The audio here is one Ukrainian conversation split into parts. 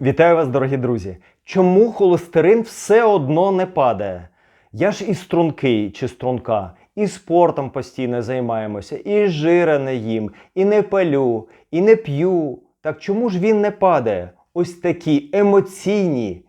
Вітаю вас, дорогі друзі! Чому холестерин все одно не падає? Я ж і стрункий чи струнка, і спортом постійно займаємося, і жира не їм, і не палю, і не п'ю. Так чому ж він не падає? Ось такі емоційні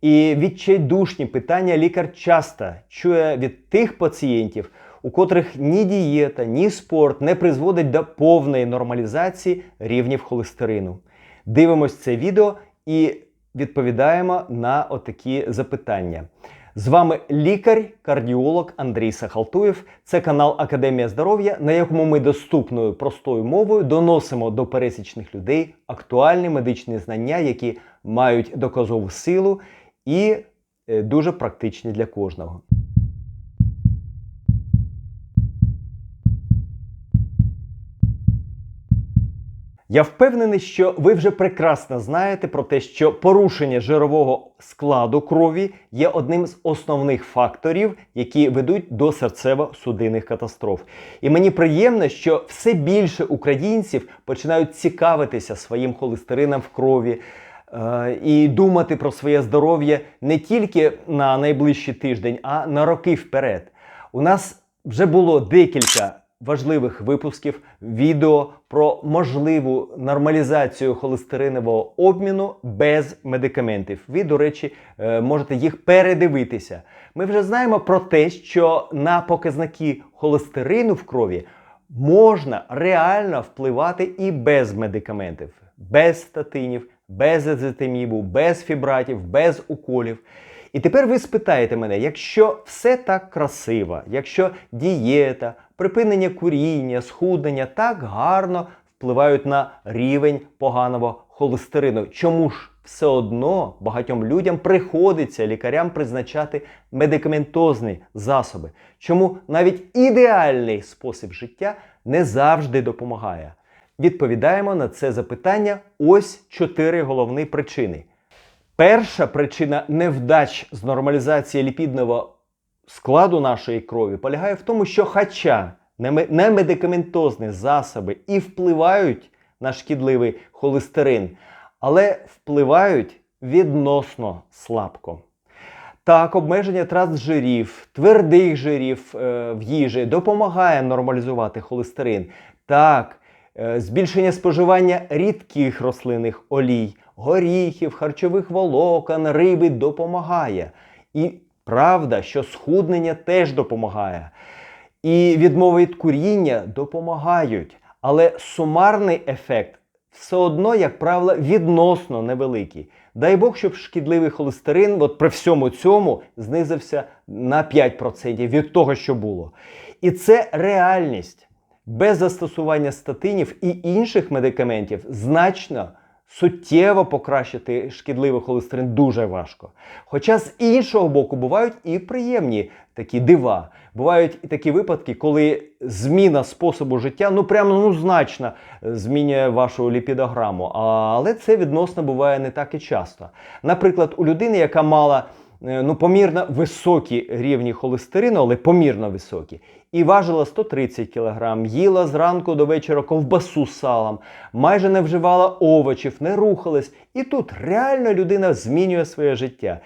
і відчайдушні питання лікар часто чує від тих пацієнтів, у котрих ні дієта, ні спорт не призводить до повної нормалізації рівнів холестерину. Дивимось це відео і відповідаємо на отакі запитання. З вами лікар-кардіолог Андрій Сахалтуєв. Це канал Академія здоров'я, на якому ми доступною простою мовою доносимо до пересічних людей актуальні медичні знання, які мають доказову силу і е, дуже практичні для кожного. Я впевнений, що ви вже прекрасно знаєте про те, що порушення жирового складу крові є одним з основних факторів, які ведуть до серцево-судинних катастроф. І мені приємно, що все більше українців починають цікавитися своїм холестерином в крові. е, І думати про своє здоров'я не тільки на найближчий тиждень, а на роки вперед. У нас вже було декілька важливих випусків відео про можливу нормалізацію холестеринового обміну без медикаментів. Ви, до речі, е, можете їх передивитися. Ми вже знаємо про те, що на показники холестерину в крові можна реально впливати і без медикаментів, без статинів, без езотимібу, без фібратів, без уколів. І тепер ви спитаєте мене, якщо все так красиво, якщо дієта, припинення куріння, схуднення так гарно впливають на рівень поганого холестерину, чому ж все одно багатьом людям приходиться лікарям призначати медикаментозні засоби? Чому навіть ідеальний спосіб життя не завжди допомагає? Відповідаємо на це запитання ось чотири головні причини. Перша причина невдач з нормалізації ліпідного складу нашої крові полягає в тому, що хоча неме- немедикаментозні засоби і впливають на шкідливий холестерин, але впливають відносно слабко. Так, обмеження трансжирів, твердих жирів е, в їжі допомагає нормалізувати холестерин. Так, е, збільшення споживання рідких рослинних олій, горіхів, харчових волокон, риби допомагає. І правда, що схуднення теж допомагає. І відмови від куріння допомагають. Але сумарний ефект все одно, як правило, відносно невеликий. Дай Бог, щоб шкідливий холестерин от при всьому цьому знизився на 5% від того, що було. І це реальність. Без застосування статинів і інших медикаментів значно суттєво покращити шкідливий холестерин дуже важко. Хоча з іншого боку бувають і приємні такі дива. Бувають і такі випадки, коли зміна способу життя ну прямо ну значно е, змінює вашу ліпідограму. Але це відносно буває не так і часто. Наприклад, у людини, яка мала ну, помірно високі рівні холестерину, але помірно високі, і важила 130 кг, їла зранку до вечора ковбасу з салом, майже не вживала овочів, не рухалась. І тут реально людина змінює своє життя.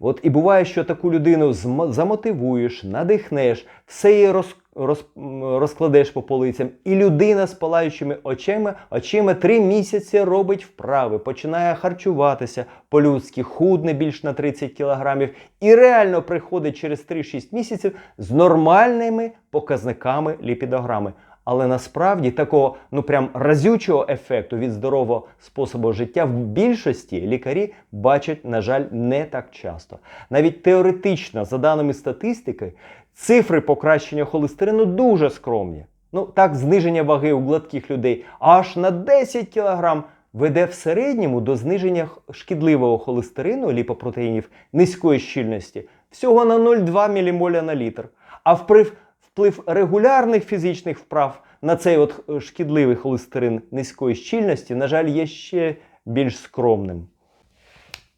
От і буває, що таку людину замотивуєш, надихнеш, все її роз, роз, розкладеш по полицям, і людина з палаючими очима, очима три місяці робить вправи, починає харчуватися по-людськи, худне більш на 30 кілограмів, і реально приходить через 3-6 місяців з нормальними показниками ліпідограми. Але насправді такого ну прям разючого ефекту від здорового способу життя в більшості лікарі бачать, на жаль, не так часто. Навіть теоретично, за даними статистики, цифри покращення холестерину дуже скромні. Ну так, зниження ваги у гладких людей аж на 10 кг веде в середньому до зниження шкідливого холестерину ліпопротеїнів низької щільності всього на 0,2 ммоль на літр. А вплив, вплив регулярних фізичних вправ на цей от е, шкідливий холестерин низької щільності, на жаль, є ще більш скромним.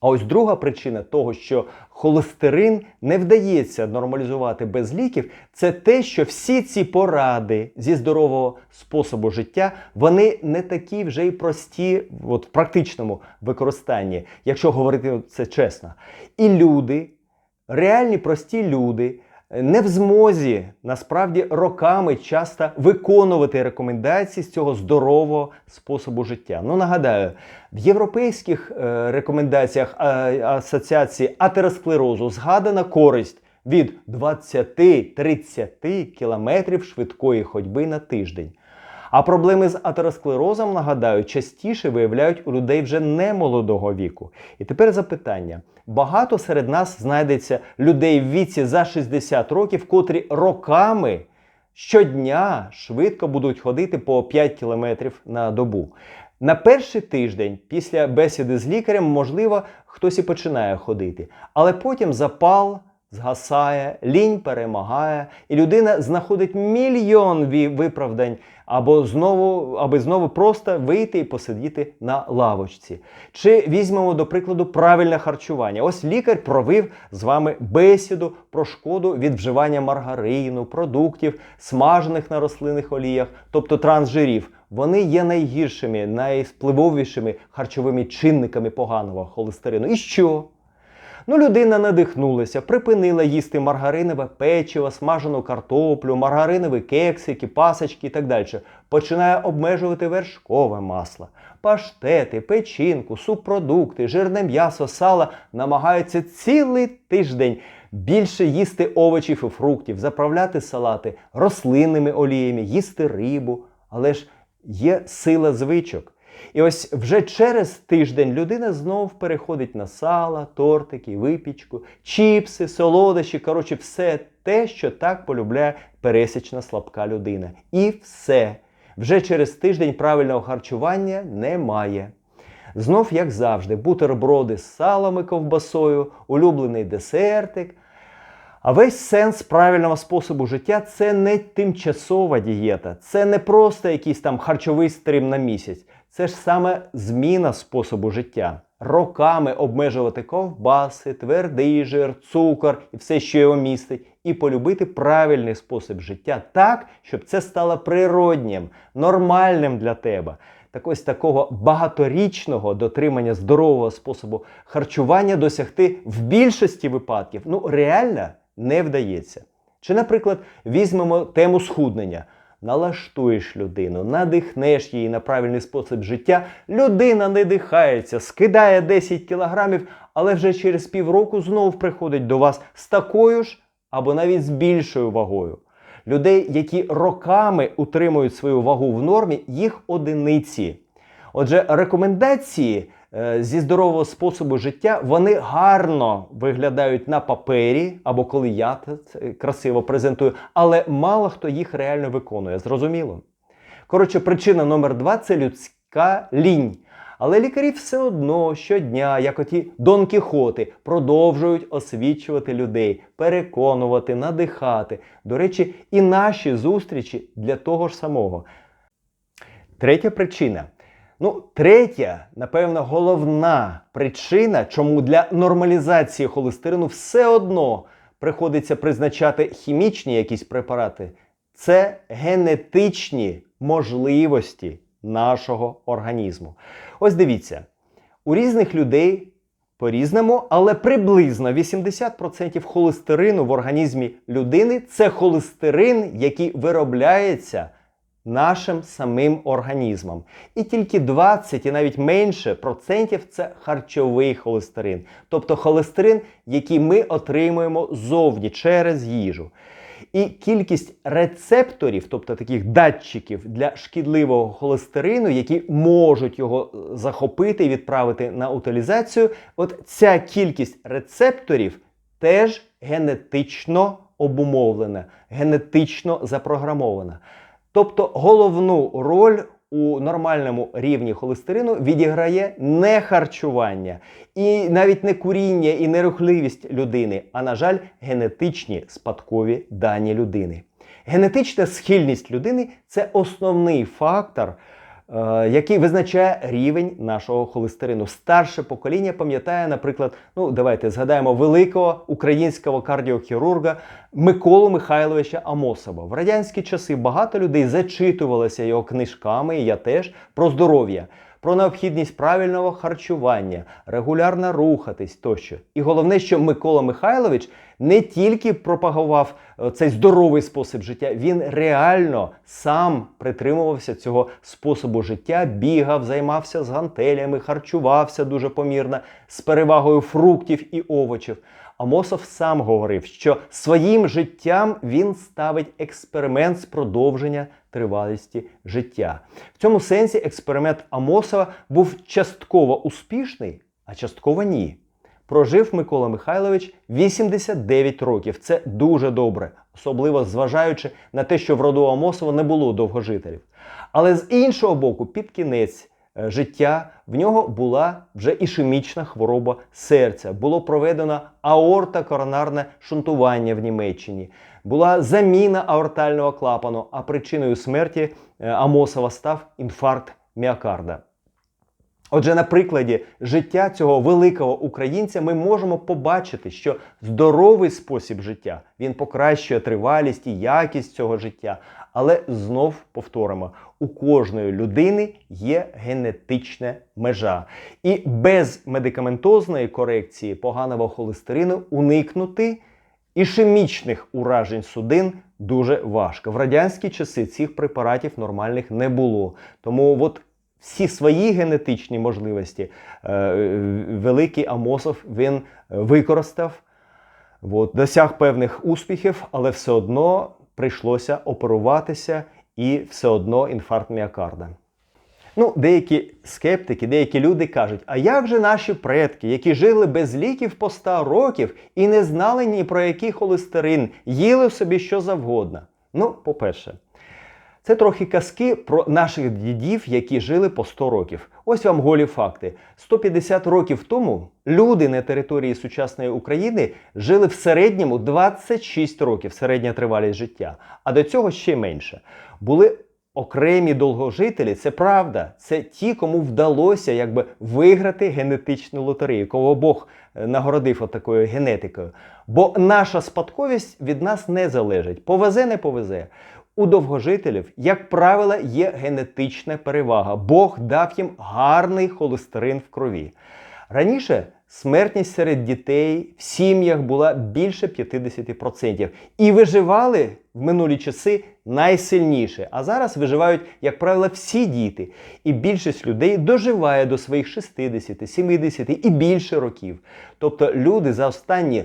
А ось друга причина того, що холестерин не вдається нормалізувати без ліків, це те, що всі ці поради зі здорового способу життя вони не такі вже й прості от, в практичному використанні, якщо говорити це чесно. І люди, реальні прості люди. Не в змозі насправді роками часто виконувати рекомендації з цього здорового способу життя. Ну нагадаю, в європейських е, рекомендаціях асоціації атеросклерозу згадана користь від 20-30 кілометрів швидкої ходьби на тиждень. А проблеми з атеросклерозом, нагадаю, частіше виявляють у людей вже не молодого віку. І тепер запитання: багато серед нас знайдеться людей в віці за 60 років, котрі роками щодня швидко будуть ходити по 5 кілометрів на добу. На перший тиждень після бесіди з лікарем, можливо, хтось і починає ходити, але потім запал згасає, лінь перемагає, і людина знаходить мільйон виправдань або знову, аби знову просто вийти і посидіти на лавочці. Чи візьмемо до прикладу правильне харчування? Ось лікар провів з вами бесіду про шкоду від вживання маргарину, продуктів, смажених на рослинних оліях, тобто трансжирів. Вони є найгіршими, найспливовішими харчовими чинниками поганого холестерину. І що? Ну, людина надихнулася, припинила їсти маргаринове печиво, смажену картоплю, маргаринові кексики, пасочки і так далі. Починає обмежувати вершкове масло, паштети, печінку, субпродукти, жирне м'ясо, сало, намагається цілий тиждень більше їсти овочів і фруктів, заправляти салати рослинними оліями, їсти рибу. Але ж є сила звичок. І ось вже через тиждень людина знов переходить на сало, тортики, випічку, чіпси, солодощі, коротше, все те, що так полюбляє пересічна слабка людина. І все. Вже через тиждень правильного харчування немає. Знов, як завжди, бутерброди з салом і ковбасою, улюблений десертик. А весь сенс правильного способу життя це не тимчасова дієта, це не просто якийсь там харчовий стрим на місяць. Це ж саме зміна способу життя. Роками обмежувати ковбаси, твердий жир, цукор і все, що його містить, і полюбити правильний спосіб життя так, щоб це стало природнім, нормальним для тебе. Так ось такого багаторічного дотримання здорового способу харчування досягти в більшості випадків ну реально не вдається. Чи, наприклад, візьмемо тему схуднення. Налаштуєш людину, надихнеш її на правильний спосіб життя. Людина не дихається, скидає 10 кілограмів, але вже через півроку знов приходить до вас з такою ж або навіть з більшою вагою. Людей, які роками утримують свою вагу в нормі, їх одиниці. Отже, рекомендації зі здорового способу життя вони гарно виглядають на папері, або коли я це красиво презентую, але мало хто їх реально виконує. Зрозуміло? Коротше, причина номер два це людська лінь. Але лікарі все одно щодня, як оті Дон Кіхоти, продовжують освічувати людей, переконувати, надихати. До речі, і наші зустрічі для того ж самого. Третя причина. Ну, третя, напевно, головна причина, чому для нормалізації холестерину все одно приходиться призначати хімічні якісь препарати, це генетичні можливості нашого організму. Ось дивіться, у різних людей по-різному, але приблизно 80% холестерину в організмі людини це холестерин, який виробляється нашим самим організмом. І тільки 20 і навіть менше процентів це харчовий холестерин, тобто холестерин, який ми отримуємо ззовні через їжу. І кількість рецепторів, тобто таких датчиків для шкідливого холестерину, які можуть його е, захопити і відправити на утилізацію, от ця кількість рецепторів теж генетично обумовлена, генетично запрограмована. Тобто головну роль у нормальному рівні холестерину відіграє не харчування, і навіть не куріння і не рухливість людини, а, на жаль, генетичні спадкові дані людини. Генетична схильність людини це основний фактор який визначає рівень нашого холестерину. Старше покоління пам'ятає, наприклад, ну давайте згадаємо великого українського кардіохірурга Миколу Михайловича Амосова. В радянські часи багато людей зачитувалися його книжками, і я теж про здоров'я. Про необхідність правильного харчування, регулярно рухатись тощо. І головне, що Микола Михайлович не тільки пропагував е, цей здоровий спосіб життя, він реально сам притримувався цього способу життя, бігав, займався з гантелями, харчувався дуже помірно, з перевагою фруктів і овочів. Амосов сам говорив, що своїм життям він ставить експеримент з продовження тривалості життя. В цьому сенсі експеримент Амосова був частково успішний, а частково ні. Прожив Микола Михайлович 89 років. Це дуже добре, особливо зважаючи на те, що в роду Амосова не було довгожителів. Але з іншого боку, під кінець життя в нього була вже ішемічна хвороба серця. Було проведено аортокоронарне шунтування в Німеччині. Була заміна аортального клапану, а причиною смерті е, Амосова став інфаркт міокарда. Отже, на прикладі життя цього великого українця ми можемо побачити, що здоровий спосіб життя він покращує тривалість і якість цього життя. Але знов повторимо: у кожної людини є генетична межа, і без медикаментозної корекції поганого холестерину уникнути ішемічних уражень судин дуже важко. В радянські часи цих препаратів нормальних не було. Тому от всі свої генетичні можливості е, великий Амосов він використав, от, досяг певних успіхів, але все одно прийшлося оперуватися і все одно інфаркт міокарда. Ну, деякі скептики, деякі люди кажуть, а як же наші предки, які жили без ліків по 100 років і не знали ні про який холестерин, їли собі що завгодно? Ну, по-перше, це трохи казки про наших дідів, які жили по 100 років. Ось вам голі факти. 150 років тому люди на території сучасної України жили в середньому 26 років, середня тривалість життя, а до цього ще менше. Були окремі довгожителі, це правда. Це ті, кому вдалося якби виграти генетичну лотерею, кого Бог е, нагородив отакою генетикою. Бо наша спадковість від нас не залежить. Повезе, не повезе. У довгожителів, як правило, є генетична перевага. Бог дав їм гарний холестерин в крові. Раніше смертність серед дітей в сім'ях була більше 50%. І виживали в минулі часи найсильніше. А зараз виживають, як правило, всі діти. І більшість людей доживає до своїх 60, 70 і більше років. Тобто люди за останні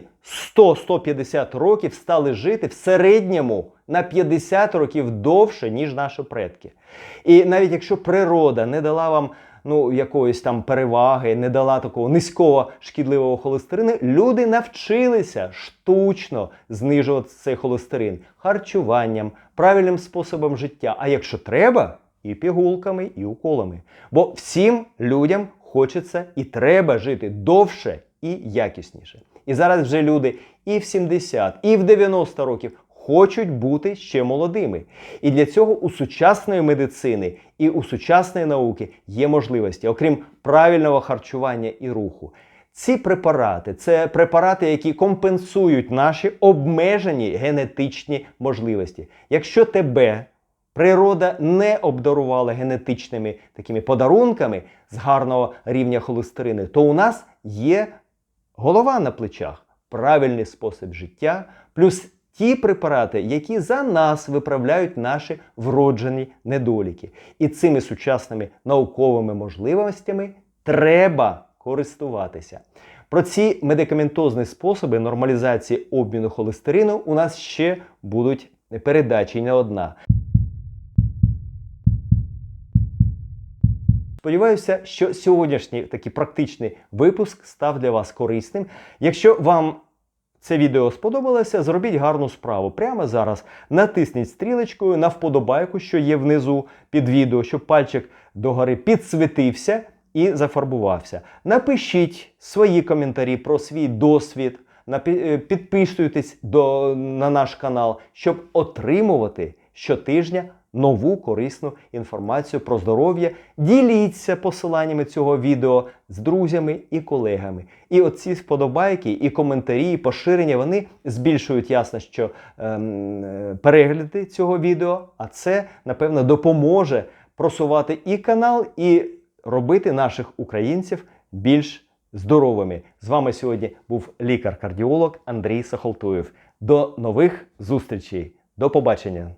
100-150 років стали жити в середньому на 50 років довше, ніж наші предки. І навіть якщо природа не дала вам ну, якоїсь там переваги, не дала такого низького шкідливого холестерину, люди навчилися штучно знижувати цей холестерин харчуванням, правильним способом життя. А якщо треба, і пігулками, і уколами. Бо всім людям хочеться і треба жити довше і якісніше. І зараз вже люди і в 70, і в 90 років хочуть бути ще молодими. І для цього у сучасної медицини і у сучасної науки є можливості, окрім правильного харчування і руху. Ці препарати це препарати, які компенсують наші обмежені генетичні можливості. Якщо тебе природа не обдарувала генетичними такими подарунками з гарного рівня холестерини, то у нас є голова на плечах, правильний спосіб життя, плюс ті препарати, які за нас виправляють наші вроджені недоліки. І цими сучасними науковими можливостями треба користуватися. Про ці медикаментозні способи нормалізації обміну холестерину у нас ще будуть передачі не одна. Сподіваюся, що сьогоднішній такий практичний випуск став для вас корисним. Якщо вам це відео сподобалося, зробіть гарну справу. Прямо зараз натисніть стрілочкою на вподобайку, що є внизу під відео, щоб пальчик догори підсвітився і зафарбувався. Напишіть свої коментарі про свій досвід. е, Підписуйтесь до, на наш канал, щоб отримувати щотижня нову корисну інформацію про здоров'я. Діліться посиланнями цього відео з друзями і колегами. І оці вподобайки, і коментарі, і поширення вони збільшують ясно, що ем, перегляди цього відео. А це напевно допоможе просувати і канал, і робити наших українців більш здоровими. З вами сьогодні був лікар-кардіолог Андрій Сахолтуєв. До нових зустрічей. До побачення!